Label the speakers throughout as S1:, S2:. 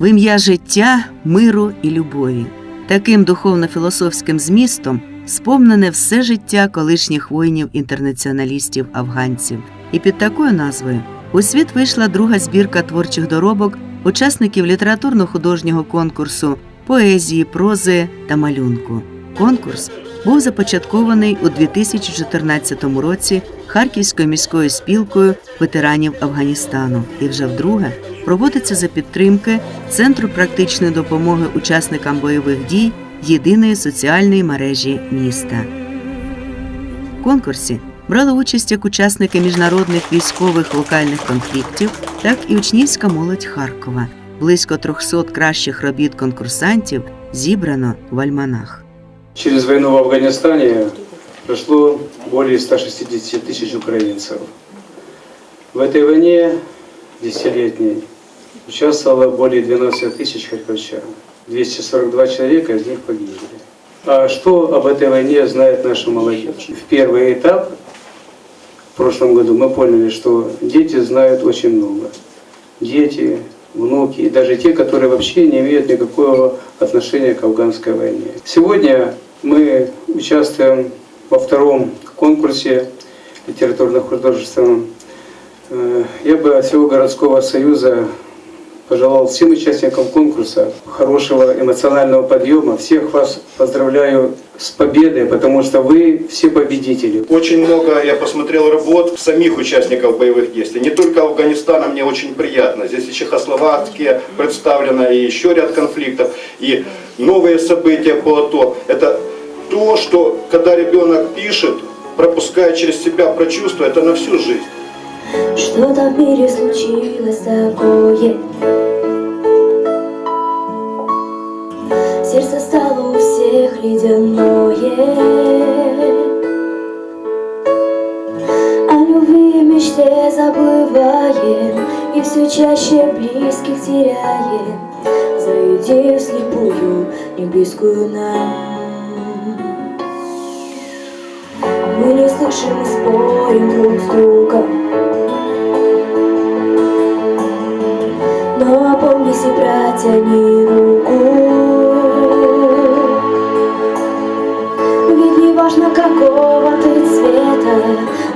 S1: в ім'я життя, миру і любові. Таким духовно-філософським змістом сповнене все життя колишніх воїнів-інтернаціоналістів афганців. І під такою назвою у світ вийшла друга збірка творчих доробок учасників літературно-художнього конкурсу поезії, прози та малюнку. Конкурс був започаткований у 2014 році Харківською міською спілкою ветеранів Афганістану і вже вдруге проводиться за підтримки Центру практичної допомоги учасникам бойових дій єдиної соціальної мережі міста. В конкурсі брали участь як учасники міжнародних військових локальних конфліктів, так і учнівська молодь Харкова. Близько 300 кращих робіт конкурсантів зібрано в альманах.
S2: Через войну в Афганистане прошло более 160 тысяч украинцев. В этой войне десятилетней участвовало более 12 тысяч харьковчан. 242 человека из них погибли. А что об этой войне знает наша молодежь? В первый этап в прошлом году мы поняли, что дети знают очень много. Дети, внуки даже те, которые вообще не имеют никакого отношения к афганской войне. Сегодня мы участвуем во втором конкурсе литературно-художественном. Э, Я бы от всего городского союза пожелал всем участникам конкурса хорошего эмоционального подъема. Всех вас поздравляю с победой, потому что вы все победители.
S3: Очень много я посмотрел работ самих участников боевых действий. Не только Афганистана, мне очень приятно. Здесь и Чехословакия представлена, и еще ряд конфликтов, и новые события по АТО. Это то, что когда ребенок пишет, пропуская через себя прочувствие, это на всю жизнь.
S4: Что-то в мире случилось такое Сердце стало у всех ледяное. О любви и мечте забываем И все чаще близких теряем. За идею слепую, не близкую нам. Мы не слышим и спорим друг с другом. Но опомнись и протяни руку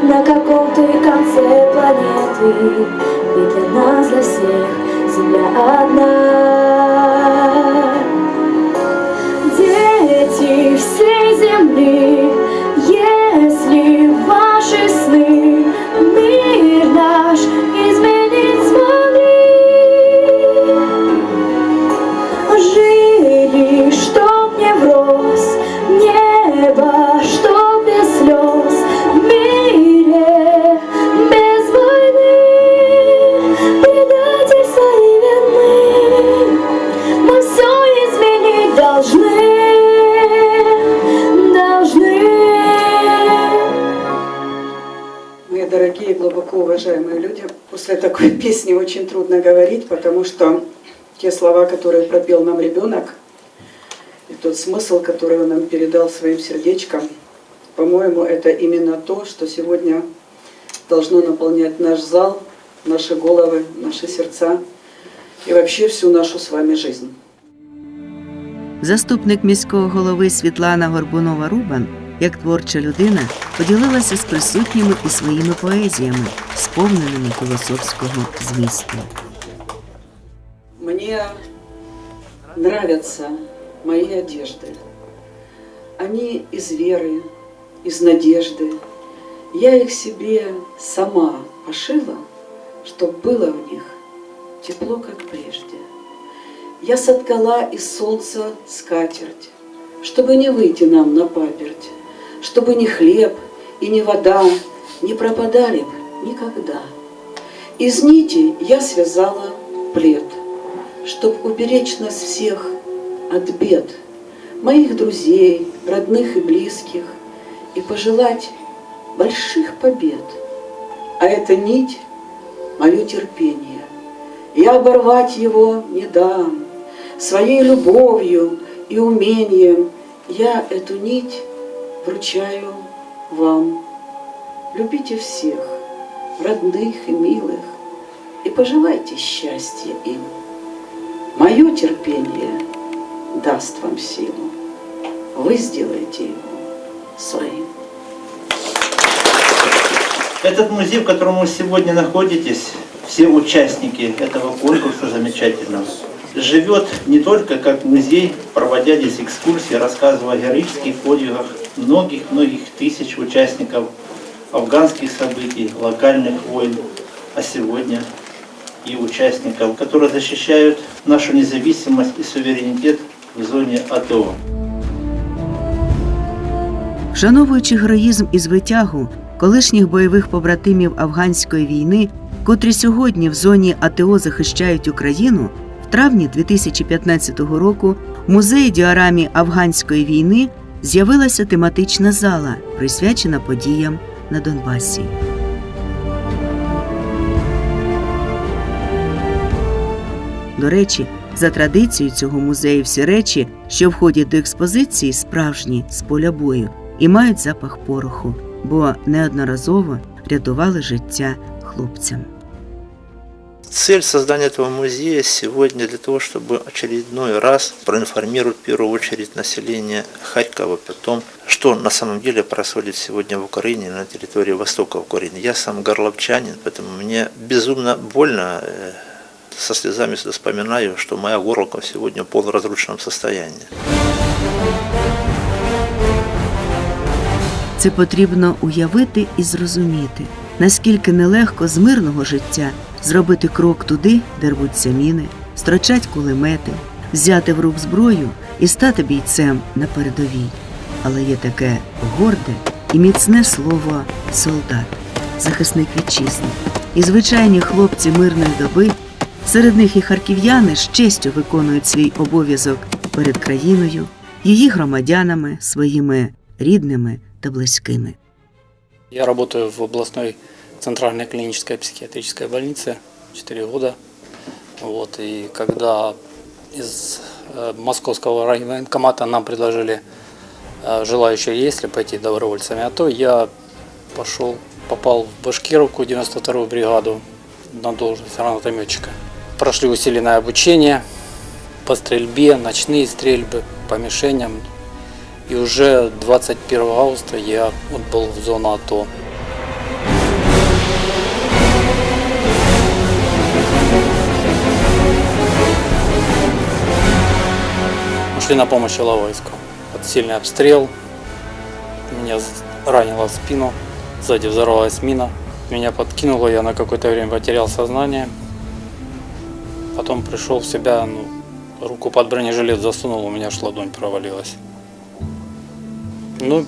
S4: На каком ты конце планеты. Ведь для нас, для всех Земля одна
S5: слова, которые пропел нам ребенок, и тот смысл, который он нам передал своим сердечком, по-моему, это именно то, что сегодня должно наполнять наш зал, наши головы, наши сердца и вообще всю нашу с вами жизнь.
S1: Заступник міського голови Світлана Горбунова Рубан, як творча людина, поділилася з присутніми і своїми поезіями, сповненими філософського змісту.
S5: Мне нравятся мои одежды. Они из веры, из надежды. Я их себе сама пошила, чтоб было в них тепло, как прежде. Я соткала из солнца скатерть, чтобы не выйти нам на паперть, чтобы ни хлеб и ни вода не пропадали б никогда. Из нити я связала плед, чтоб уберечь нас всех от бед, моих друзей, родных и близких, и пожелать больших побед. А эта нить — мое терпение. Я оборвать его не дам. Своей любовью и умением я эту нить вручаю вам. Любите всех, родных и милых, и пожелайте счастья им. Мое терпение даст вам силу. Вы сделаете его своим.
S6: Этот музей, в котором вы сегодня находитесь, все участники этого конкурса замечательного, живет не только как музей, проводя здесь экскурсии, рассказывая о героических подвигах многих-многих тысяч участников афганских событий, локальных войн, а сегодня и участников, которые защищают нашу независимость и суверенитет в зоне АТО.
S1: Вшановуючи героїзм і звитягу колишніх бойових побратимів афганської війни, котрі сьогодні в зоні АТО захищають Україну, в травні 2015 року в музеї діарамі афганської війни з'явилася тематична зала, присвячена подіям на Донбасі. До речі, за традицією цього музею всі речі, що входять до експозиції, справжні з поля бою і мають запах пороху, бо неодноразово рятували життя хлопцям.
S7: Цель создания этого музея сегодня для того, чтобы очередной раз проинформировать в первую очередь население Харькова о том, что на самом деле происходит сегодня в Украине, на территории востока Украины. Я сам горловчанин, поэтому мне безумно больно, э, со слезами всегда вспоминаю, что моя горловка сегодня в полуразрушенном состоянии.
S1: Це потрібно уявити і зрозуміти, наскільки нелегко з мирного життя зробити крок туди, де рвуться міни, строчать кулемети, взяти в рук зброю і стати бійцем на передовій. Але є таке горде і міцне слово солдат, захисник вітчизни. І звичайні хлопці мирної доби, серед них і харків'яни з честю виконують свій обов'язок перед країною, її громадянами, своїми рідними та близькими.
S8: Я работаю в областной центральной клинической психиатрической больнице 4 года. Вот, и когда из э, московского райвоенкомата нам предложили э, желающие есть ли пойти добровольцами, а то я пошел, попал в Башкировку 92-ю бригаду на должность гранатометчика. Прошли усиленное обучение по стрельбе, ночные стрельбы, по мишеням. И уже 21 августа я отбыл в зону АТО. Ушли на помощь Иловайску. Под сильный обстрел. Меня ранило в спину. Сзади взорвалась мина. Меня подкинуло, я на какое-то время потерял сознание. Потом пришел в себя, ну, руку под бронежилет засунул, у меня аж ладонь провалилась. Ну,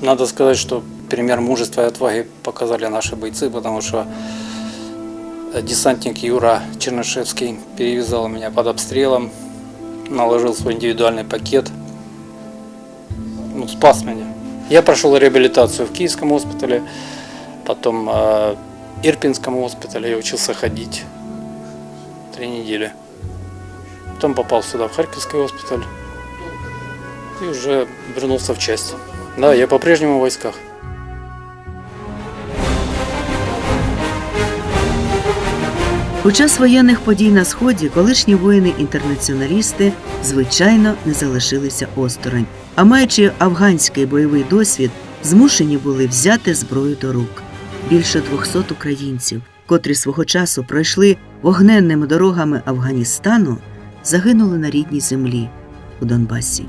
S8: надо сказать, что пример мужества и отваги показали наши бойцы, потому что э, десантник Юра Чернышевский перевязал меня под обстрелом, наложил свой индивидуальный пакет, ну, спас меня. Я прошел реабилитацию в Киевском госпитале, потом э, Ирпинском госпитале, я учился ходить три недели. Потом попал сюда, в Харьковский госпиталь, и уже вернулся в часть. Да, я по-прежнему в войсках.
S1: У час воєнних подій на сході колишні воїни-інтернаціоналісти звичайно не залишилися осторонь, а маючи афганський бойовий досвід, змушені були взяти зброю до рук. Більше 200 українців, котрі свого часу пройшли вогненними дорогами Афганістану, загинули на рідній землі у Донбасі.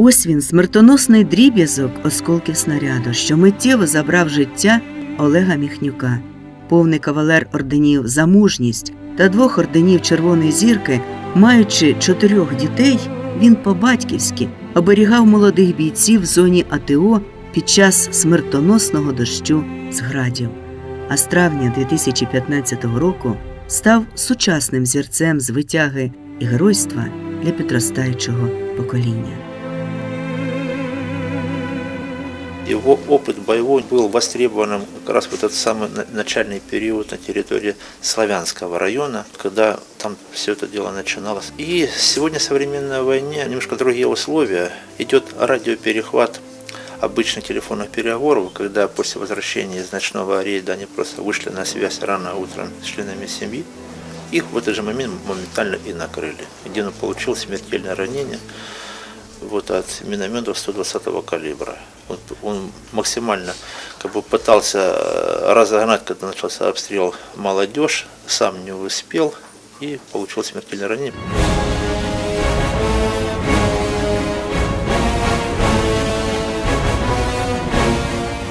S1: Ось він, смертоносний дріб'язок осколків снаряду, що миттєво забрав життя Олега Міхнюка, повний кавалер орденів за мужність та двох орденів Червоної зірки, маючи чотирьох дітей, він по-батьківськи оберігав молодих бійців в зоні АТО під час смертоносного дощу з градів. А з травня 2015 року став сучасним зірцем звитяги і геройства для підростаючого покоління.
S7: Его опыт боевой был востребованным как раз в этот самый на- начальный период на территории Славянского района, когда там все это дело начиналось. И сегодня в современной войне немножко другие условия. Идет радиоперехват обычных телефонных переговоров, когда после возвращения из ночного рейда они просто вышли на связь рано утром с членами семьи, их в этот же момент моментально и накрыли, он получил смертельное ранение вот, от минометов 120 калибра. Вот он максимально как бы пытался э, разогнать, когда начался обстрел молодежь, сам не успел и получил смертельное ранение.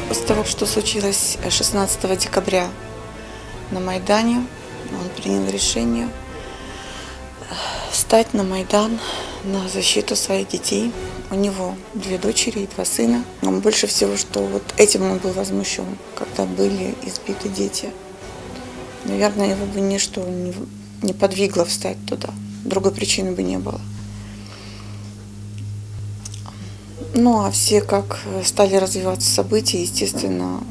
S9: После того, что случилось 16 декабря на Майдане, он принял решение встать на Майдан на защиту своих детей. У него две дочери и два сына. Он больше всего, что вот этим он был возмущен, когда были избиты дети. Наверное, его бы ничто не, не подвигло встать туда. Другой причины бы не было. Ну, а все, как стали развиваться события, естественно,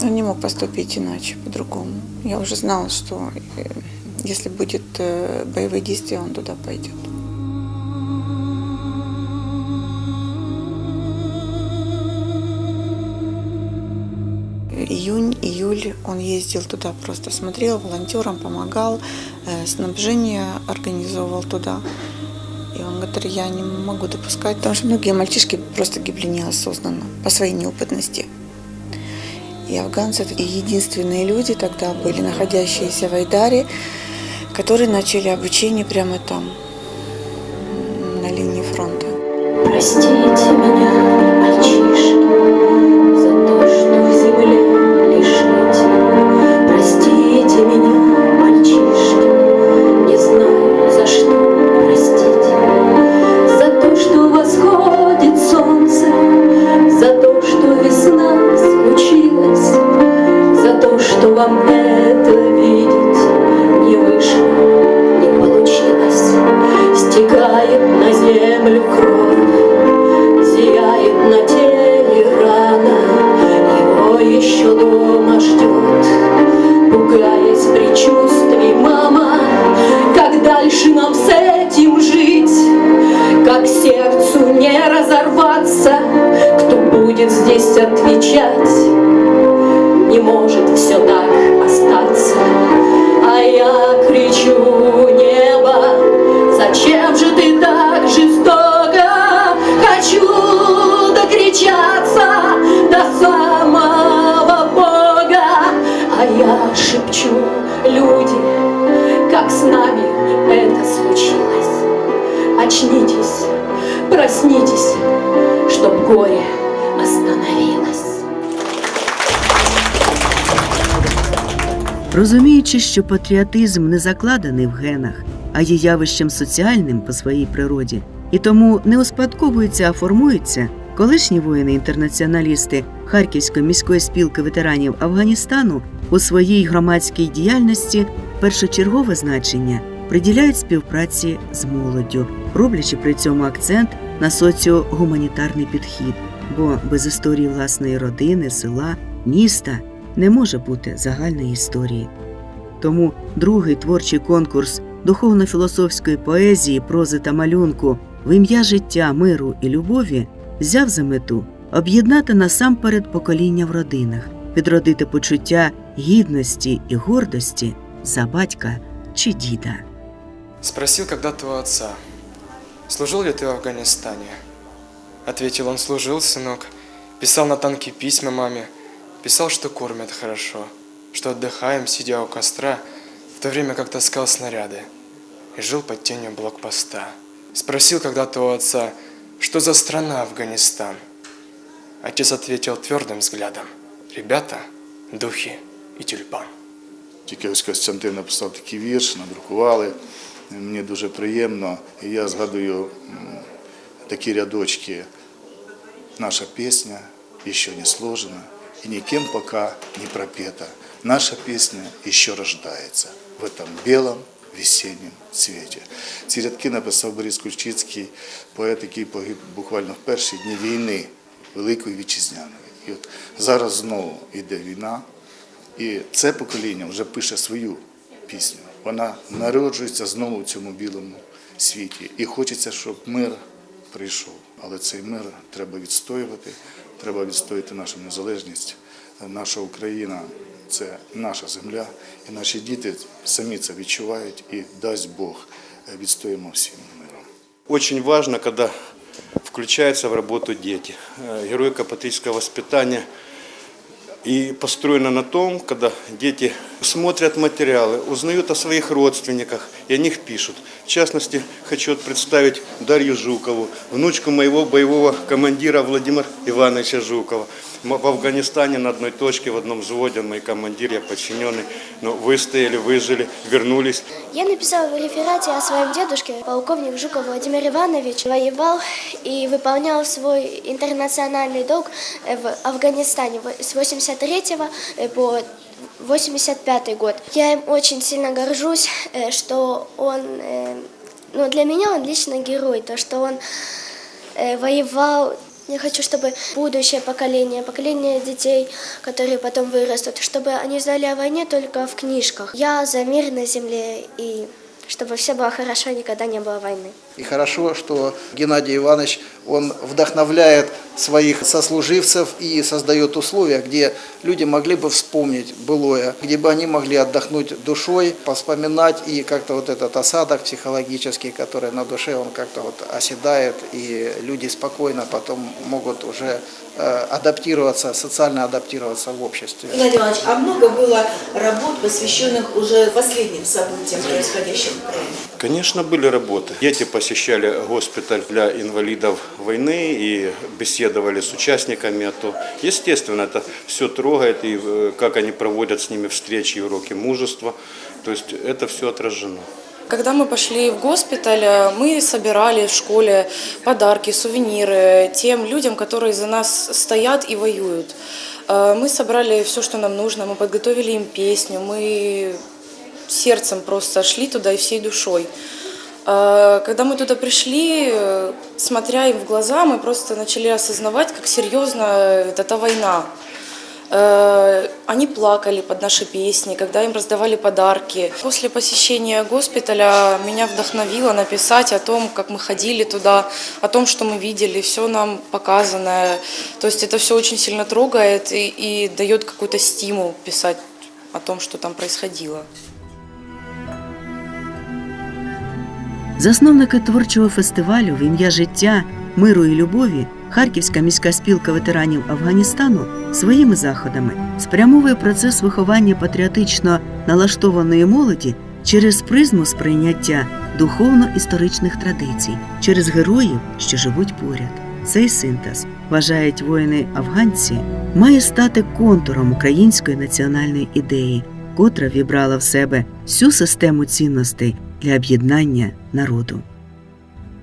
S9: он не мог поступить иначе, по-другому. Я уже знала, что э, если будет э, боевые действия, он туда пойдет. Июнь, июль он ездил туда, просто смотрел, волонтерам помогал, э, снабжение организовывал туда. И он говорит, я не могу допускать, потому что многие мальчишки просто гибли неосознанно по своей неопытности. И афганцы это единственные люди тогда были, находящиеся в Айдаре, которые начали обучение прямо там, на линии фронта.
S10: Простите меня, дома ждет, пугаясь предчувствий мама, как дальше нам с этим жить, как сердцу не разорваться, кто будет здесь отвечать, не может все так шепчу, люди, как с нами это случилось. Очнитесь, проснитесь, чтоб горе остановилось.
S1: Розуміючи, що патріотизм не закладений в генах, а є явищем соціальним по своїй природі, і тому не успадковується, а формується, колишні воїни-інтернаціоналісти Харківської міської спілки ветеранів Афганістану у своїй громадській діяльності першочергове значення приділяють співпраці з молоддю, роблячи при цьому акцент на соціогуманітарний підхід, бо без історії власної родини, села, міста не може бути загальної історії. Тому другий творчий конкурс духовно-філософської поезії, прози та малюнку в ім'я життя, миру і любові взяв за мету об'єднати насамперед покоління в родинах, підродити почуття гідності і гордості за батька чи діда.
S11: Спросил когда-то у отца, служил ли ты в Афганистане? Ответил он, служил, сынок. Писал на танке письма маме. Писал, что кормят хорошо, что отдыхаем, сидя у костра, в то время как таскал снаряды. И жил под тенью блокпоста. Спросил когда-то у отца, что за страна Афганистан? Отец ответил твердым взглядом, ребята, духи и тюльпан.
S12: Тільки ось Костянтин написав такий вірш, надрукували. Мені дуже приємно. І я згадую такі рядочки. Наша песня еще не сложена и никем пока не пропета. Наша песня еще рождается в этом белом весеннем світі. Ці рядки написав Борис Кульчицький, поет, який погиб буквально в перші дні війни, Великої Вітчизняної. І от зараз знову йде війна, і це покоління вже пише свою пісню. Вона народжується знову в цьому білому світі. І хочеться, щоб мир прийшов. Але цей мир треба відстоювати, треба відстояти нашу незалежність. Наша Україна це наша земля, і наші діти самі це відчувають і дасть Бог відстоїмо всім миром.
S3: Очень важно, когда включаются в работу дети. Э, Героика патриотического воспитания и построена на том, когда дети смотрят материалы, узнают о своих родственниках и о них пишут. В частности, хочу представить Дарью Жукову, внучку моего боевого командира Владимира Ивановича Жукова. В Афганистане на одной точке, в одном взводе, мой командир, я подчиненный, но выстояли, выжили, вернулись.
S13: Я написала в реферате о своем дедушке. Полковник Жуков Владимир Иванович воевал и выполнял свой интернациональный долг в Афганистане с 83 по 85 год. Я им очень сильно горжусь, э, что он, э, ну для меня он лично герой, то что он э, воевал. Я хочу, чтобы будущее поколение, поколение детей, которые потом вырастут, чтобы они знали о войне только в книжках. Я за мир на земле и чтобы все было хорошо, никогда не было войны.
S14: И хорошо, что Геннадий Иванович, он вдохновляет своих сослуживцев и создает условия, где люди могли бы вспомнить былое, где бы они могли отдохнуть душой, поспоминать и как-то вот этот осадок психологический, который на душе, он как-то вот оседает, и люди спокойно потом могут уже э, адаптироваться, социально адаптироваться в обществе.
S15: Геннадий Иванович, а много было работ, посвященных уже последним событиям, происходящим в Украине?
S3: Конечно, были работы. Дети посещали госпиталь для инвалидов войны и беседовали с участниками АТО. Естественно, это все трогает, и э, как они проводят с ними встречи и уроки мужества. То есть это все отражено.
S16: Когда мы пошли в госпиталь, э, мы собирали в школе подарки, сувениры тем людям, которые за нас стоят и воюют. Э, Мы собрали все, что нам нужно, мы подготовили им песню, мы сердцем просто шли туда и всей душой. Э, Когда мы туда пришли, э, смотря им в глаза, мы просто начали осознавать, как серьезно эта война. Э, Они плакали под наши песни, когда им раздавали подарки. После посещения госпиталя меня вдохновило написать о том, как мы ходили туда, о том, что мы видели, все нам показанное. То есть это все очень сильно трогает и, и дает какой-то стимул писать о том, что там происходило.
S1: Засновники творчого фестивалю в ім'я життя, миру і любові Харківська міська спілка ветеранів Афганістану своїми заходами спрямовує процес виховання патріотично налаштованої молоді через призму сприйняття духовно-історичних традицій, через героїв, що живуть поряд. Цей синтез, вважають воїни афганці, має стати контуром української національної ідеї, котра вібрала в себе всю систему цінностей для об'єднання народу.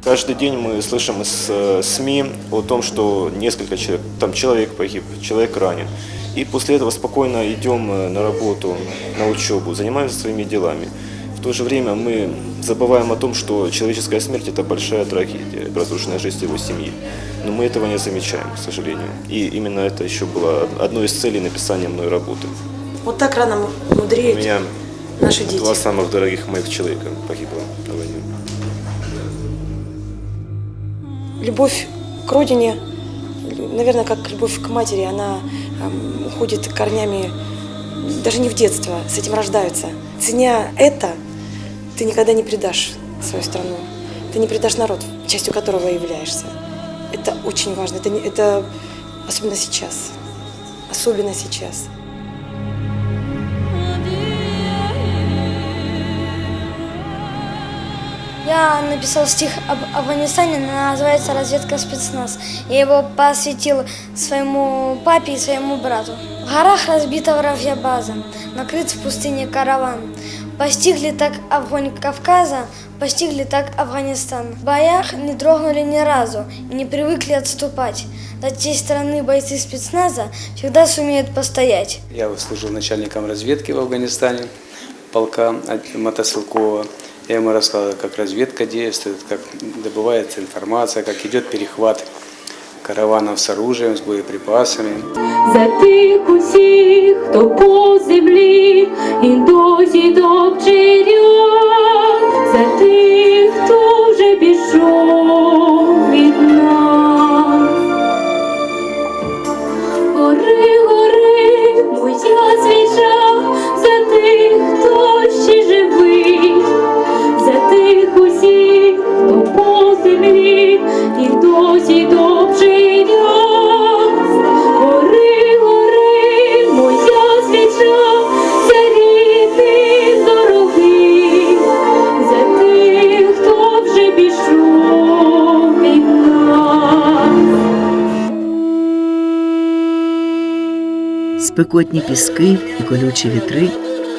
S17: Каждый день мы слышим из э, СМИ о том, что несколько человек, там человек погиб, человек ранен. И после этого спокойно идем э, на работу, на учебу, занимаемся своими делами. В то же время мы забываем о том, что человеческая смерть – это большая трагедия, разрушенная жизнь его семьи. Но мы этого не замечаем, к сожалению. И именно это еще было одной из целей написания мной работы.
S15: Вот так рано
S17: У
S15: мудреют
S17: меня
S15: наши дети.
S17: два самых дорогих моих человека погибло на войне.
S15: Любовь к родине, наверное, как любовь к матери, она эм, уходит корнями даже не в детство, с этим рождаются. Ценя это, ты никогда не предашь свою страну, ты не предашь народ, частью которого являешься. Это очень важно, это, это особенно сейчас, особенно сейчас.
S13: Я написал стих об Афганистане, называется «Разведка спецназ». Я его посвятил своему папе и своему брату. В горах разбита вражья база, накрыт в пустыне караван. Постигли так огонь Кавказа, постигли так Афганистан. В боях не дрогнули ни разу не привыкли отступать. До tej страны бойцы спецназа всегда сумеют постоять.
S18: Я служил начальником разведки в Афганистане, полка Мотосылкова. Я ему рассказывал, как разведка действует, как добывается информация, как идет перехват караванов с оружием, с боеприпасами.
S10: За тих усіх, хто по землі і досі топче ряд, за тих, хто вже пішов
S1: спекотні піски і колючі вітри,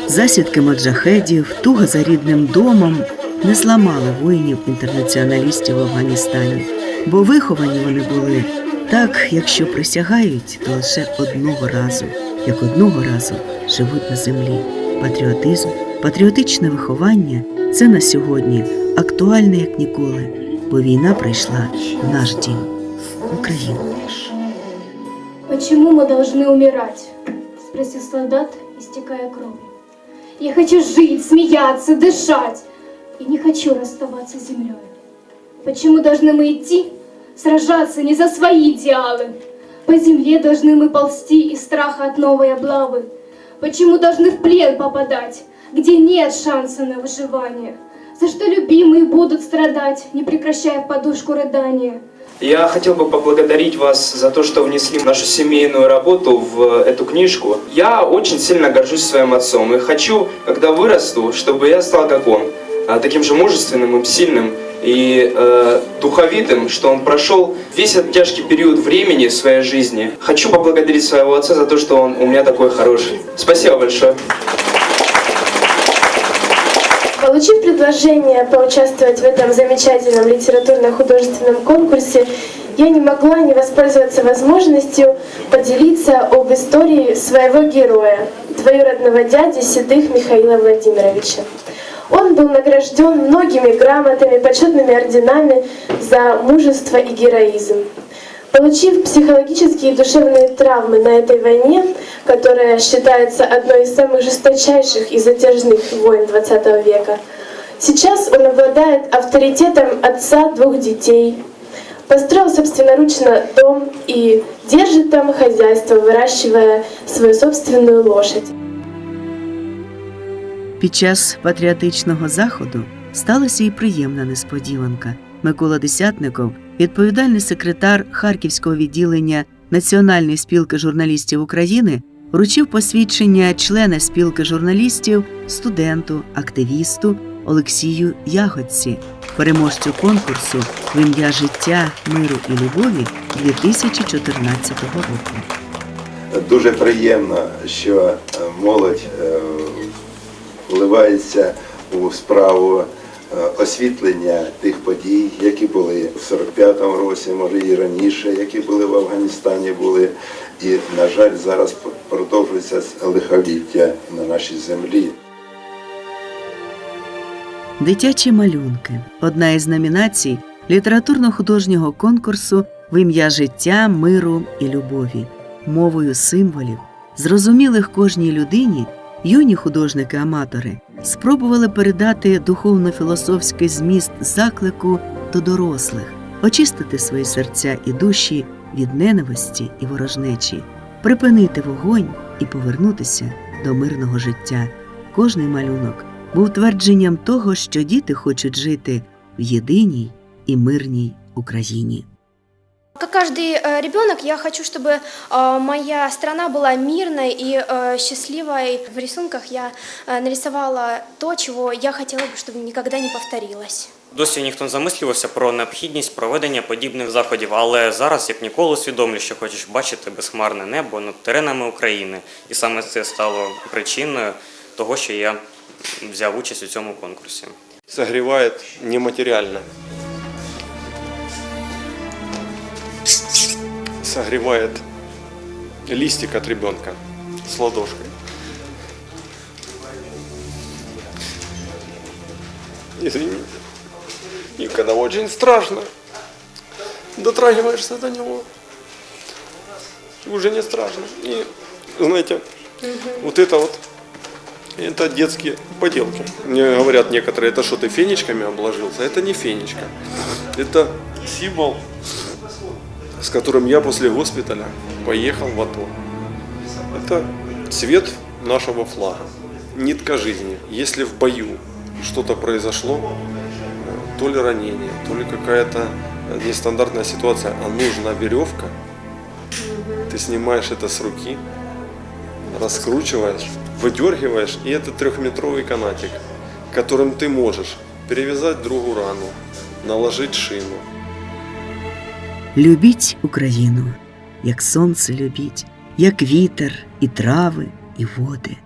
S1: засідки маджахедів, туга за рідним домом не зламали воїнів-інтернаціоналістів в Афганістані, бо виховані вони були так, якщо присягають, то лише одного разу, як одного разу живуть на землі. Патріотизм, патріотичне виховання це на сьогодні актуальне як ніколи, бо війна прийшла в наш дім, в Україну.
S19: Почему мы должны умирать? Спросил солдат, истекая кровью. Я хочу жить, смеяться, дышать. И не хочу расставаться с землей. Почему должны мы идти, сражаться не за свои идеалы? По земле должны мы ползти из страха от новой облавы. Почему должны в плен попадать, где нет шанса на выживание? За что любимые будут страдать, не прекращая подушку рыдания?
S20: Я хотел бы поблагодарить вас за то, что внесли нашу семейную работу в эту книжку. Я очень сильно горжусь своим отцом и хочу, когда вырасту, чтобы я стал как он, а, таким же мужественным и сильным и э, духовитым, что он прошел весь этот тяжкий период времени в своей жизни. Хочу поблагодарить своего отца за то, что он у меня такой хороший. Спасибо большое.
S21: Получив предложение поучаствовать в этом замечательном литературно-художественном конкурсе, я не могла не воспользоваться возможностью поделиться об истории своего героя, двоюродного дяди Седых Михаила Владимировича. Он был награжден многими грамотами, почетными орденами за мужество и героизм. Получив психологические и душевные травмы на этой войне, которая считается одной из самых жесточайших и затяжных войн XX века, сейчас он обладает авторитетом отца двух детей, построил собственноручно дом и держит там хозяйство, выращивая свою собственную лошадь.
S1: Під час патріотичного заходу сталася і приємна несподіванка. Микола Десятников, відповідальний секретар Харківського відділення Національної спілки журналістів України, вручив посвідчення члена спілки журналістів студенту, активісту Олексію Ягодці, переможцю конкурсу в ім'я життя, миру і любові 2014 року.
S22: Дуже приємно, що е, молодь е, вливається у справу освітлення тих подій, які були в 45-му році, може і раніше, які були в Афганістані, були. І, на жаль, зараз продовжується лихоліття на нашій землі.
S1: Дитячі малюнки одна із номінацій літературно-художнього конкурсу в ім'я життя, миру і любові, мовою символів, зрозумілих кожній людині, юні художники-аматори спробували передати духовно-філософський зміст заклику до дорослих, очистити свої серця і душі від ненависті і ворожнечі, припинити вогонь і повернутися до мирного життя. Кожний малюнок був твердженням того, що діти хочуть жити в єдиній і мирній Україні.
S13: Как каждый э, ребенок, я хочу, чтобы э, моя страна была мирной и э, счастливой. В рисунках я э, нарисовала то, чего я хотела бы, чтобы никогда не повторилось.
S23: Досі ніхто не замислювався про необхідність проведення подібних заходів, але зараз, як ніколи, усвідомлю, що хочеш бачити безхмарне небо над теренами України, і саме це стало причиною того, що я взяв участь у цьому конкурсі.
S24: Согревает нематериально. Согревает листик от ребенка с ладошкой. Извините. И когда очень страшно, дотрагиваешься до него, уже не страшно. И, знаете, вот это вот, это детские поделки. Мне говорят некоторые, это что, ты фенечками обложился? Это не фенечка. Это символ, с которым я после госпиталя поехал в АТО. Это цвет нашего флага, нитка жизни. Если в бою что-то произошло, то ли ранение, то ли какая-то нестандартная ситуация, а нужна веревка, ты снимаешь это с руки, раскручиваешь, выдергиваешь, и это трехметровый канатик, которым ты можешь перевязать другу рану, наложить шину.
S1: Любіть Україну, як сонце любіть, як вітер, і трави, і води,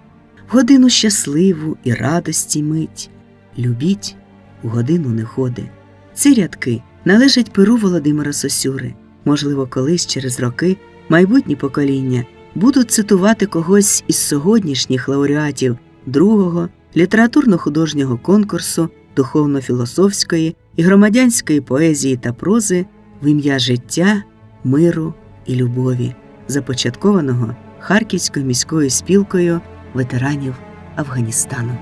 S1: в годину щасливу і радості мить, любіть у годину негоди. Ці рядки належать перу Володимира Сосюри. Можливо, колись через роки майбутні покоління будуть цитувати когось із сьогоднішніх лауреатів другого літературно-художнього конкурсу духовно-філософської і громадянської поезії та прози в ім'я життя, миру і любові, започаткованого Харківською міською спілкою ветеранів Афганістану.